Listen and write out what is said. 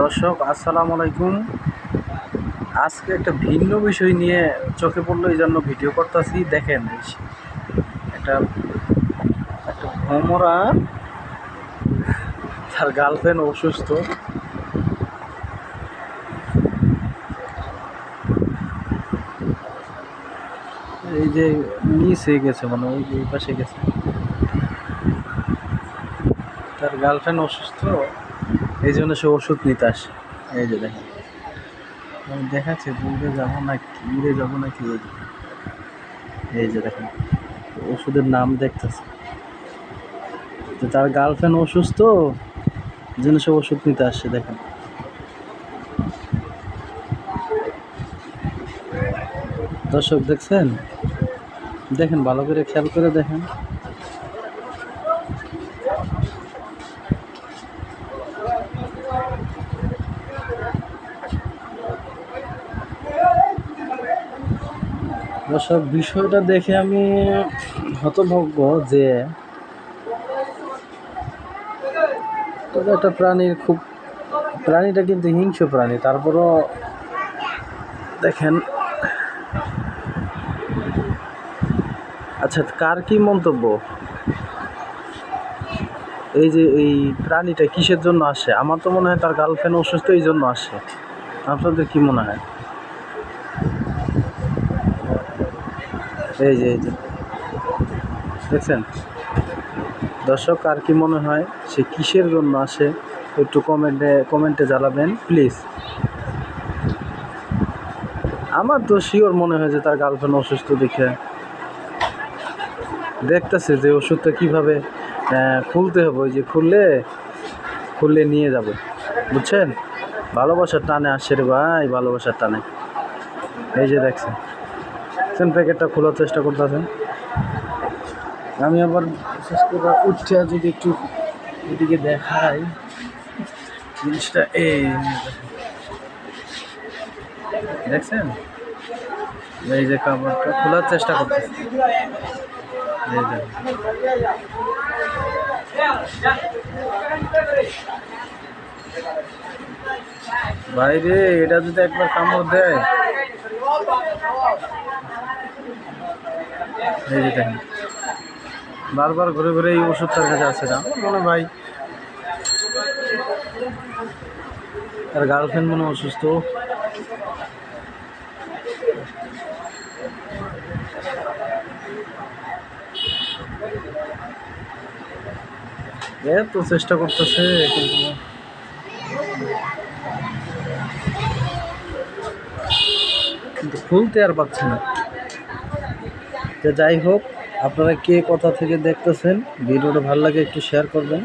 দর্শক, আসসালামু আলাইকুম। আজকে একটা ভিন্ন বিষয় নিয়ে চোখে পড়ল এই জন্য ভিডিও করতেছি। দেখেন একটা একটা ভ্রমরা তার গার্লফ্রেন্ড অসুস্থ। এই যে মিস হয়ে গেছে মানে ওই যে পাশে গেছে। তার গার্লফ্রেন্ড অসুস্থ। এই জন্য সে ওষুধ নিতে আসে। এই যে দেখেন। আমি দেখাচ্ছি দূরে যাব না কিরে যাব না কি। এই যে দেখেন, ওষুধের নাম দেখতেছে। তো তার গার্লফ্রেন্ড অসুস্থ এই জন্য সে ওষুধ নিতে আসছে দেখেন। দর্শক দেখছেন? দেখেন, ভালো করে খেয়াল করে দেখেন। দর্শক, বিষয়টা দেখে আমি হতভগ্ন যে তবে একটা প্রাণীর খুব, প্রাণীটা কিন্তু হিংস্র প্রাণী, তারপরও দেখেন। আচ্ছা কার কি মন্তব্য? এই যে এই প্রাণীটা কিসের জন্য আসে? আমার তো মনে হয় তার গার্লফ্রেন্ড অসুস্থ, এই জন্য আসে। আপনাদের কি মনে হয়? এই যে এই যে। দেখছেন? দর্শক, আর কি মনে হয়, সে কিসের জন্য আসে? একটু কমেন্টে কমেন্টে জ্বালাবেন প্লিজ। আমার তো শিওর মনে হয় যে তার গার্লফ্রেন্ড অসুস্থ দেখে। দেখতেছে যে ওষুধটা কীভাবে খুলতে হবে। ওই যে খুললে খুললে নিয়ে যাবে। বুঝছেন? ভালোবাসার টানে আসে রে ভাই, ভালোবাসার টানে। এই যে দেখছেন। সেন প্যাকেটটা খোলার চেষ্টা করতেছেন। আমি আবার বিশেষ করে উঠে যদি একটু এদিকে দেখাই, জিনিসটা এই দেখছেন? এই যে কাপড়টা খোলার চেষ্টা করতেছে। বাইরে এটা যদি একবার কামড় দেয়। এই যে দেখেন। বারবার ঘুরে ঘুরে এই ওষুধ তার কাছে আছে না? মনে ভাই, তার গার্লফ্রেন্ড মনে অসুস্থ। এ তো চেষ্টা করতেছে কিন্তু খুলতে আর পারছে না। তো যাই হোক আপনারা কে কোথা থেকে দেখতেছেন ভিডিওটা ভালো লাগে একটু শেয়ার করবেন।